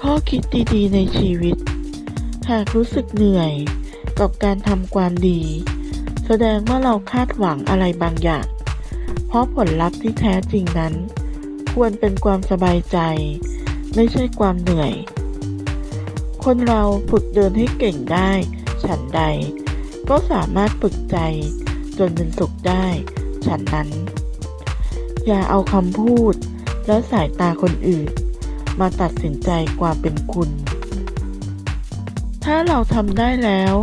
ข้อคิดดีๆในชีวิต หากรู้สึกเหนื่อยกับการทำความดี แสดงว่าเราคาดหวังอะไรบางอย่าง เพราะผลลัพธ์ที่แท้จริงนั้น ควรเป็นความสบายใจ ไม่ใช่ความเหนื่อย คนเราฝึกเดินให้เก่งได้ ฉันใด ก็สามารถฝึกใจ จนเป็นสุขได้ ฉันนั้น อย่าเอาคำพูดและสายตาคนอื่น มาตัดสินใจความเป็นคุณ ถ้าเราทำได้แล้ว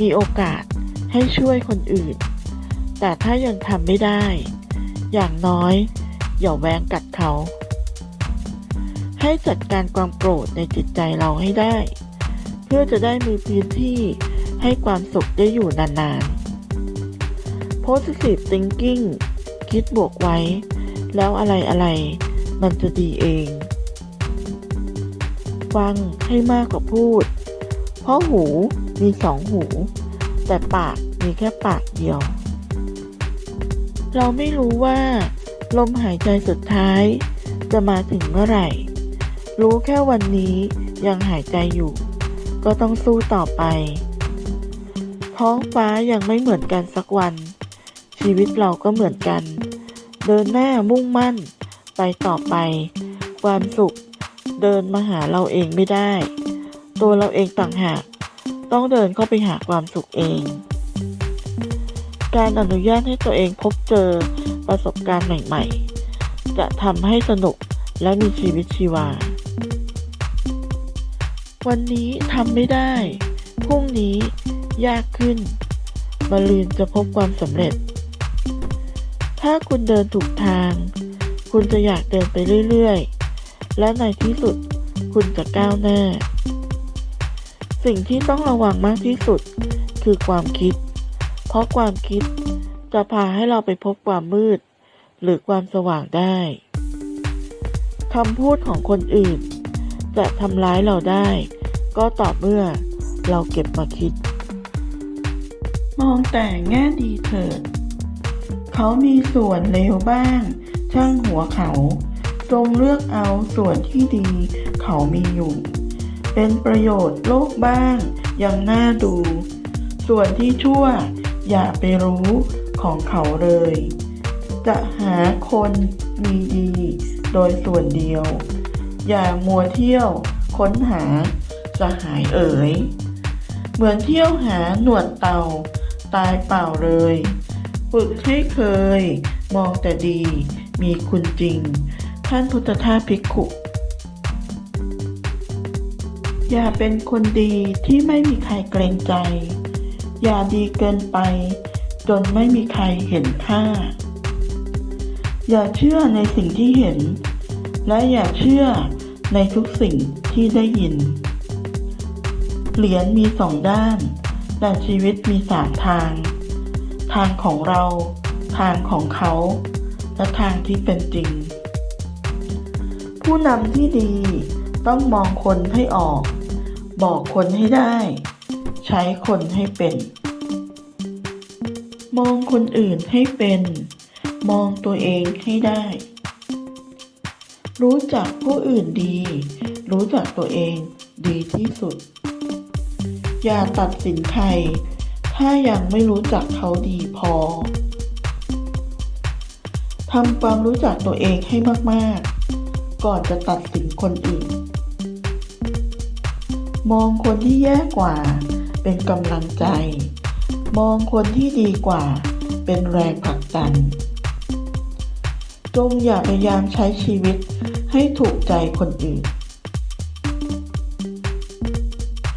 มีโอกาสให้ช่วยคนอื่น แต่ถ้ายังทำไม่ได้ อย่างน้อยอย่าแวงกัดเขา ให้จัดการความโกรธในจิตใจเราให้ได้ เพื่อจะได้มีพื้นที่ให้ความสุขได้อยู่นานๆ Positive Thinking คิดบวกไว้ แล้วอะไรอะไรๆมันจะดีเอง ฟังให้มากกว่าพูด เพราะหูมีสองหู แต่ปากมีแค่ปากเดียว เราไม่รู้ว่า ลมหายใจสุดท้าย จะมาถึงเมื่อไหร่ รู้แค่วันนี้ยังหายใจอยู่ ก็ต้องสู้ต่อไป ท้องฟ้ายังไม่เหมือนกันสักวัน ชีวิตเราก็เหมือนกัน เดินหน้ามุ่งมั่นไปต่อไป ความสุข เดินมาหาเราเองไม่ได้ ตัวเราเองต่างหากต้องเดินเข้าไปหาความสุขเอง การอนุญาตให้ตัวเองพบเจอประสบการณ์ใหม่ ๆ จะทำให้สนุกและมีชีวิตชีวา วันนี้ทำไม่ได้ พรุ่งนี้ยากขึ้น มาลืนจะพบความสำเร็จ ถ้าคุณเดินถูกทาง คุณจะอยากเดินไปเรื่อย ๆ และในที่สุดคุณจะก้าวหน้า สิ่งที่ต้องระวังมากที่สุดคือความคิด เพราะความคิดจะพาให้เราไปพบความมืด หรือความสว่างได้คำพูดของคนอื่น จะทำร้ายเราได้ ก็ต่อเมื่อเราเก็บมาคิด มองแต่แง่ดีเถิด เขามีส่วนเลวบ้าง ช่างหัวเขา จงเลือกเอาส่วนที่ดีเขามีอยู่ เป็นประโยชน์โลกบ้างยังน่าดู ส่วนที่ชั่วอย่าไปรู้ของเขาเลย จะหาคนมีดีโดยส่วนเดียว อย่ามัวเที่ยวค้นหาจะหายเอ๋ย เหมือนเที่ยวหาหนวดเต่าตายเปล่าเลย ฝึกให้เคย มองแต่ดีมีคุณจริง ท่านพุทธทาสภิกขุ อย่าเป็นคนดีที่ไม่มีใครเกรงใจ อย่าดีเกินไป จนไม่มีใครเห็นค่า อย่าเชื่อในสิ่งที่เห็น และอย่าเชื่อในทุกสิ่งที่ได้ยิน เหรียญมีสองด้าน แต่ชีวิตมีสามทาง ทางของเรา ทางของเขา และทางที่เป็นจริง ผู้นำที่ดีต้องมองคนให้ออก บอกคนให้ได้ ใช้คนให้เป็น มองคนอื่นให้เป็น มองตัวเองให้ได้ รู้จักผู้อื่นดี รู้จักตัวเองดีที่สุด อย่าตัดสินใคร ถ้ายังไม่รู้จักเขาดีพอทำความรู้จักตัวเองให้มาก ๆ ก่อนจะตัดสินคนอื่น มองคนที่แย่กว่า เป็นกำลังใจ มองคนที่ดีกว่า เป็นแรงผลักดัน จงอย่าพยายามใช้ชีวิตให้ถูกใจคนอื่น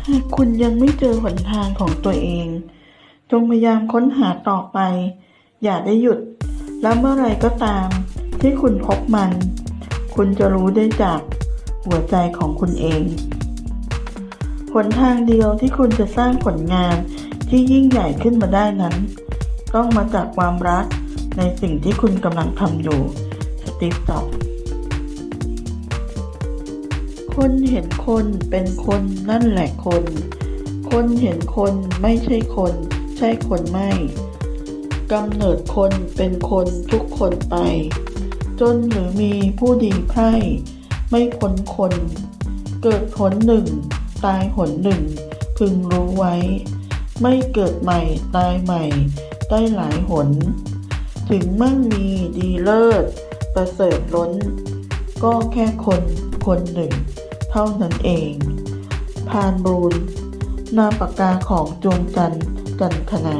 หากคุณยังไม่เจอหนทางของตัวเอง จงพยายามค้นหาต่อไป อย่าได้หยุด และเมื่อไรก็ตามที่คุณพบมัน คุณจะรู้ได้จากหัวใจของคุณเอง หนทางเดียวที่คุณจะสร้างผลงานที่ยิ่งใหญ่ขึ้นมาได้นั้น ต้องมาจากความรักในสิ่งที่คุณกำลังทำอยู่ สตีฟจ็อบคนเห็นคนเป็นคนนั่นแหละคน คนเห็นคนไม่ใช่คน ใช่คนไม่กำเนิดคนเป็นคนทุกคนไป จนหรือมีผู้ดีไพร่ไม่พ้นคน เกิดหนหนึ่ง ตายหนหนึ่ง พึงรู้ไว้ ไม่เกิดใหม่ตายใหม่ ได้หลายหน ถึงมั่งมีดีเลิศ ประเสริฐล้น ก็แค่คนคนหนึ่ง เท่านั้นเอง พานบูนนามปากกาของจวงจันทร์จันทนา